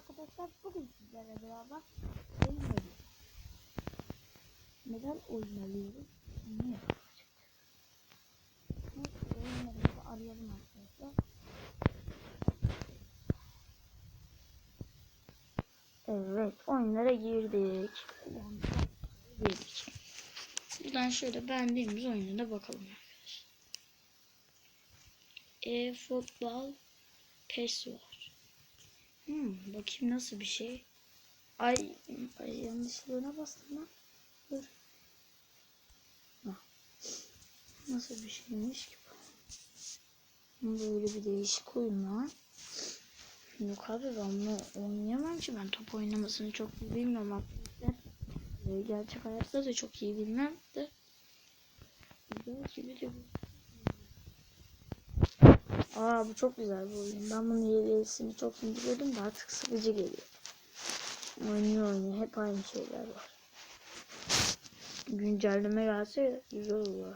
arkadaşlar bugün sizlerle beraber oyun oynuyoruz. Neden oyun oynuyoruz? Niye? Neyse oyunlarımızı arayalım arkadaşlar. Evet oyunlara girdik. Girdik. Buradan şöyle beğendiğimiz oyunlara bakalım arkadaşlar. E-futbol PES var. Hmm, bakayım nasıl bir şey. Ay, ay yanlışlığına bastım lan. Dur. Nasıl bir şeymiş ki bu? Böyle bir değişik oyun lan. Yok abi ben bunu oynayamam ki ben top oynamasını çok iyi bilmiyorum arkadaşlar. Ee, Gerçek hayatta da çok iyi bilmem de. Güzel gibi de bu. Aa bu çok güzel bir oyun. Ben bunun hilesini çok indiriyordum da artık sıkıcı geliyor. Oynuyor oynuyor. Hep aynı şeyler var. Güncelleme gelse güzel olur.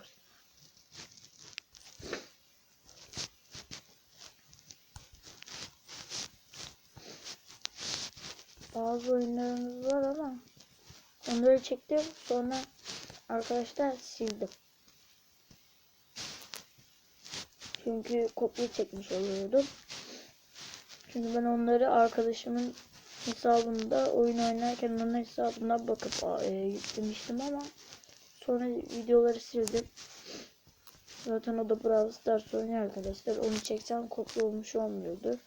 Bazı oyunlarımız var ama onları çektim sonra arkadaşlar sildim. Çünkü kopya çekmiş oluyordum. Çünkü ben onları arkadaşımın hesabında oyun oynarken onun hesabından bakıp e, yüklemiştim ama sonra videoları sildim. Zaten o da Brawl Stars oynuyor arkadaşlar. Onu çeksem kopya olmuş olmuyordu.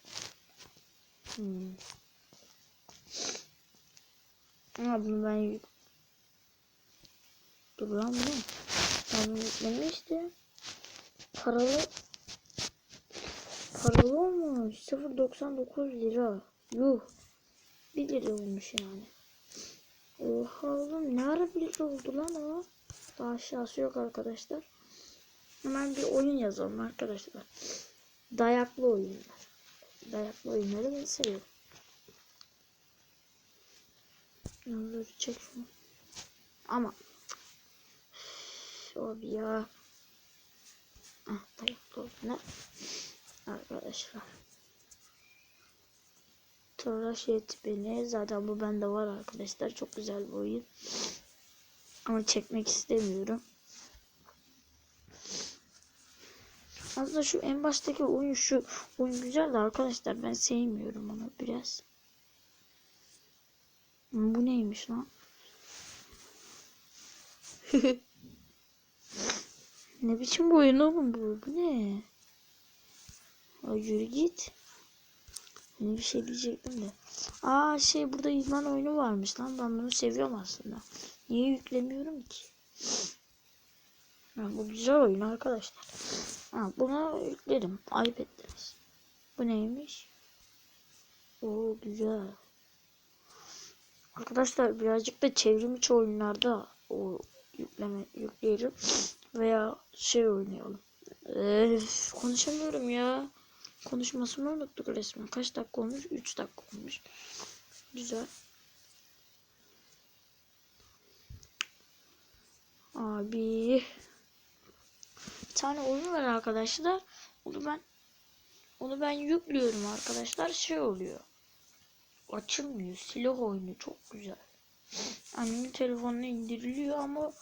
Hmm. Bunu ben yük... Dur lan bu ne? Ben bunu yüklemiştim. Paralı Paralı olmuş. 0.99 lira. Yuh. 1 lira olmuş yani. Oha oğlum ne ara 1 lira oldu lan o. Daha aşağısı yok arkadaşlar. Hemen bir oyun yazalım arkadaşlar. Dayaklı oyunlar. Dayaklı oyunları ben seviyorum. Dur çek şunu. Ama Üf, ya. Ah dayaklı oyunlar arkadaşlar. Tıraş et beni. Zaten bu bende var arkadaşlar. Çok güzel bir oyun. Ama çekmek istemiyorum. Aslında şu en baştaki oyun şu oyun güzel de arkadaşlar ben sevmiyorum onu biraz. Bu neymiş lan? ne biçim bir oyun oğlum bu? Bu ne? Ay yürü git. Yeni bir şey diyecektim de. Aa şey burada yılan oyunu varmış lan. Ben bunu seviyorum aslında. Niye yüklemiyorum ki? Ha, bu güzel oyun arkadaşlar. Ha, buna yükledim. Ayıp ettiniz. Bu neymiş? Oo güzel. Arkadaşlar birazcık da çevrim içi oyunlarda o yükleme yükleyelim. Veya şey oynayalım. Öf, konuşamıyorum ya. Konuşmasını unuttuk resmen. Kaç dakika olmuş? 3 dakika olmuş. Güzel. Abi. Bir tane oyun var arkadaşlar. Onu ben onu ben yüklüyorum arkadaşlar. Şey oluyor. Açılmıyor. Silah oyunu çok güzel. Annemin telefonuna indiriliyor ama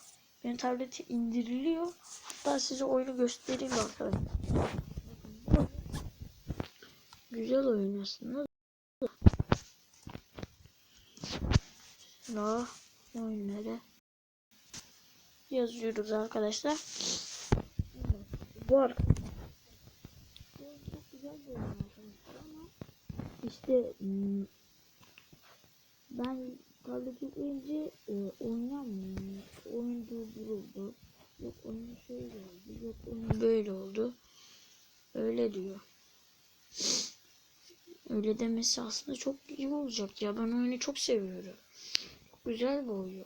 benim tablete indiriliyor. Hatta size oyunu göstereyim arkadaşlar. Güzel oyun aslında. La oyunları yazıyoruz arkadaşlar. Bu çok güzel bir oyun ama işte hmm, ben tablet yükleyince e, oynamıyorum. Oyun durduruldu. Yok oyun şöyle oldu. Yok oyun böyle oldu. Öyle diyor. Öyle demesi aslında çok iyi olacak ya. Ben oyunu çok seviyorum. Güzel bir oyun.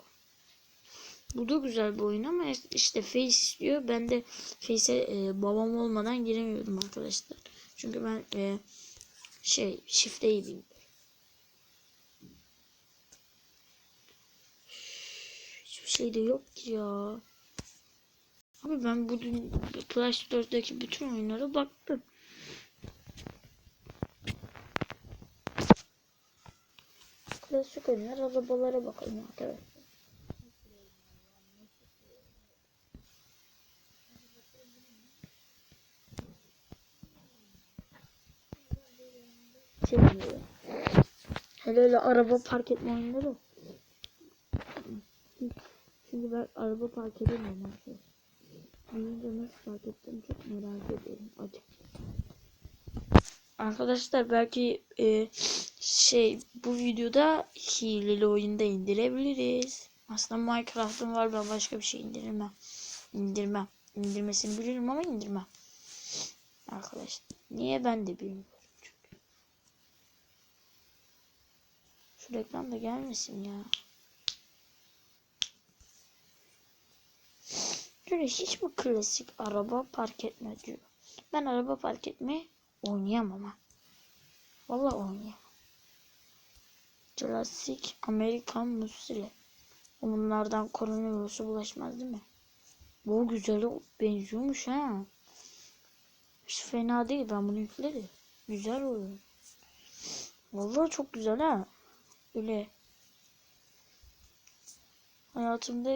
Bu da güzel bir oyun ama işte Face istiyor. Ben de Face'e e, babam olmadan giremiyorum arkadaşlar. Çünkü ben e, şey şifreyi bilmiyorum. Hiçbir şey de yok ki ya. Abi ben bu Play Store'daki bütün oyunlara baktım. Klasik oyunlar arabalara bakalım arkadaşlar. Hele hele araba park etme oyunları. Şimdi ben araba park edemiyorum arkadaşlar. Büyüyünce nasıl fark ettim çok merak ediyorum açıkçası. Arkadaşlar belki e, şey bu videoda hileli oyunda indirebiliriz. Aslında Minecraft'ım var ben başka bir şey indirmem. İndirmem. İndirmesini bilirim ama indirmem. Arkadaşlar niye ben de bilmiyorum çünkü. Şu reklam da gelmesin ya. Şöyle hiç mi klasik araba park etme diyor. Ben araba park etmeyi oynayamam ha. Vallahi oynayamam. Jurassic American Muscle. Bunlardan koronavirüsü bulaşmaz değil mi? Bu güzel benziyormuş ha. Hiç fena değil ben bunu yüklerim. Güzel oyun. Vallahi çok güzel ha. Öyle hayatımda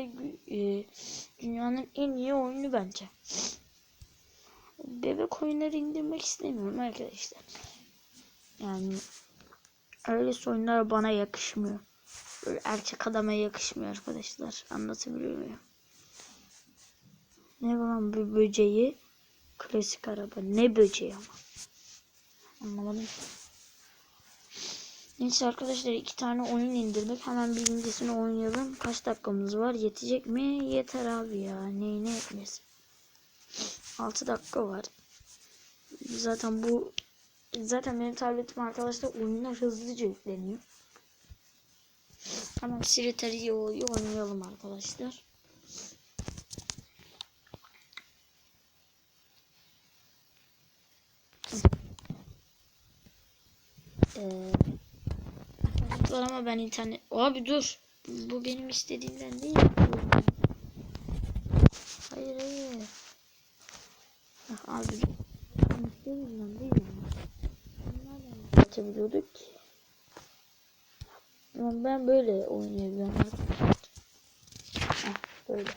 e, dünyanın en iyi oyunu bence. Bebek oyunları indirmek istemiyorum arkadaşlar. Yani öyle oyunlar bana yakışmıyor. Böyle erkek adama yakışmıyor arkadaşlar. Anlatabiliyor muyum? Ne var bu böceği? Klasik araba. Ne böceği ama? Anlamadım. Neyse arkadaşlar iki tane oyun indirdik. Hemen birincisini oynayalım. Kaç dakikamız var? Yetecek mi? Yeter abi ya. Neyine yetmesin. 6 dakika var. Zaten bu zaten benim tabletim arkadaşlar oyunlar hızlıca yükleniyor. Hemen Siriteri'yi oynayalım arkadaşlar. Ee, var ama ben internet... Abi dur. Bu benim istediğimden değil. Hayır hayır. Ah, abi. Benim istediğimden değil açabiliyorduk ben böyle oynayabiliyorum. Heh, böyle.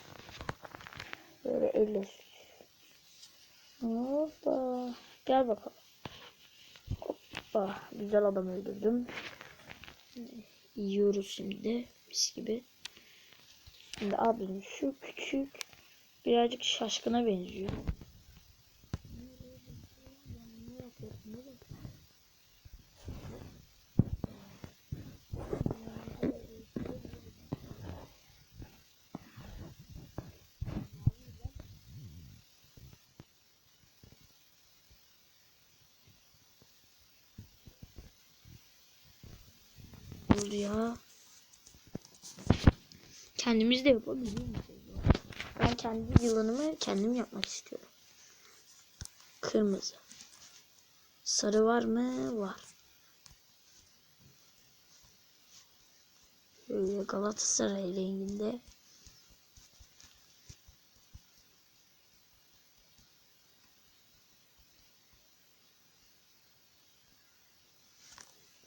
Böyle elle. Hoppa. Gel bakalım. Hoppa. Güzel adam öldürdüm. Yiyoruz şimdi. Mis gibi. Şimdi abim şu küçük birazcık şaşkına benziyor. Oldu ya. Kendimiz de yapabiliyor muyuz? Ben kendi yılanımı kendim yapmak istiyorum. Kırmızı. Sarı var mı? Var. Böyle Galatasaray renginde.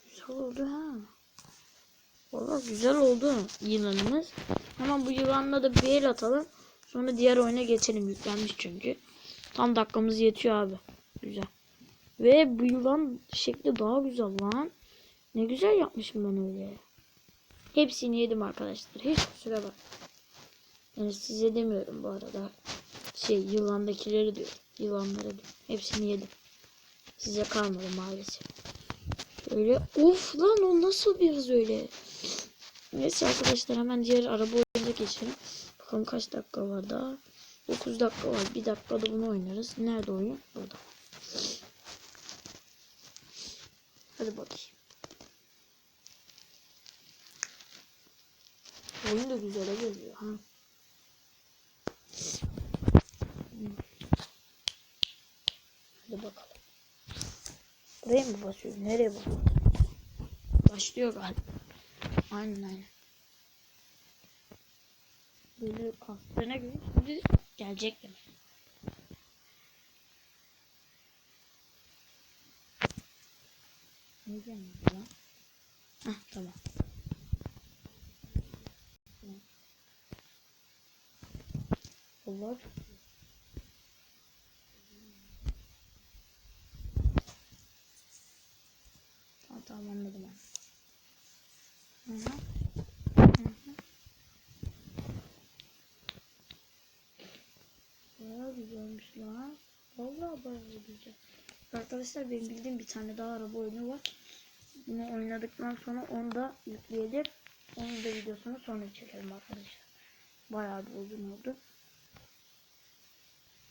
Güzel oldu ha. Valla güzel oldu yılanımız. Hemen bu yılanla da bir el atalım. Sonra diğer oyuna geçelim. Yüklenmiş çünkü. Tam dakikamız yetiyor abi. Güzel. Ve bu yılan şekli daha güzel lan. Ne güzel yapmışım ben öyle. Hepsini yedim arkadaşlar. Hiç kusura bak. Yani size demiyorum bu arada. Şey yılandakileri diyor. Yılanları diyor. Hepsini yedim. Size kalmadı maalesef. Şöyle of lan o nasıl bir öyle. Neyse arkadaşlar hemen diğer araba oyununa geçelim. Bakalım kaç dakika var daha. 9 dakika var. Bir dakikada bunu oynarız. Nerede oyun? Burada. Hadi bakayım. Oyun da güzel geliyor ha. Hadi bakalım. Buraya mı basıyoruz? Nereye basıyoruz? Başlıyor galiba. Aynen aynen. Böyle kastığına göre şimdi gelecek demek. Ne gelmiyor lan? Hah tamam. Allah Bayağı güzelmiş lan. Vallahi bayağı güzel. Arkadaşlar benim bildiğim bir tane daha araba oyunu var. Bunu oynadıktan sonra onu da yükleyelim. Onun da videosunu sonra çekelim arkadaşlar. Bayağı bir uzun oldu.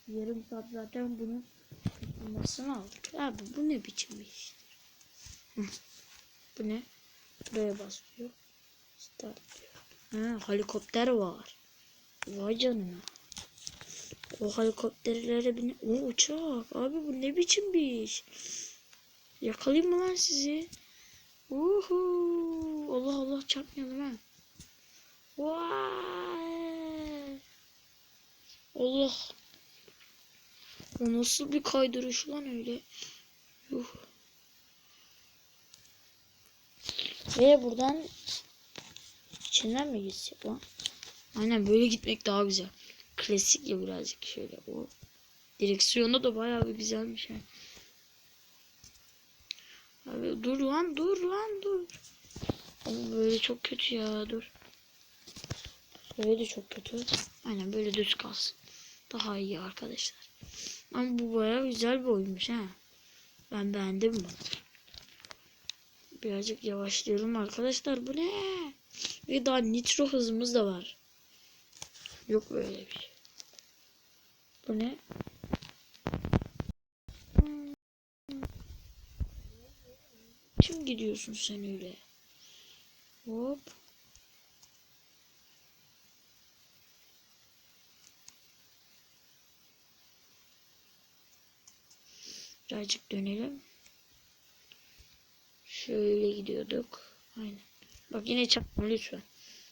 Yarım saat zaten bunun yapılmasını aldık. Abi bu ne biçim bir iş? Bu ne? Buraya basıyor. Start diyor. Ha, helikopter var. Vay canına. O helikopterlere bin... O uçak. Abi bu ne biçim bir iş? Yakalayayım mı lan sizi? Uhu. Allah Allah çarpmayalım ha. Vay. Allah. O nasıl bir kaydırış lan öyle? Yuh. Ve buradan içinden mi gitsek lan? Aynen böyle gitmek daha güzel. Klasik ya birazcık şöyle o. Direksiyonu da bayağı bir güzelmiş ha. Abi dur lan dur lan dur. Ama böyle çok kötü ya dur. Böyle de çok kötü. Aynen böyle düz kalsın. Daha iyi arkadaşlar. Ama bu bayağı güzel bir oyunmuş ha. Ben beğendim bunu. Birazcık yavaşlayalım arkadaşlar. Bu ne? Ve daha nitro hızımız da var. Yok böyle bir şey. Bu ne? Kim gidiyorsun sen öyle? Hop. Birazcık dönelim. Şöyle gidiyorduk. Aynen. Bak yine çarpma lütfen.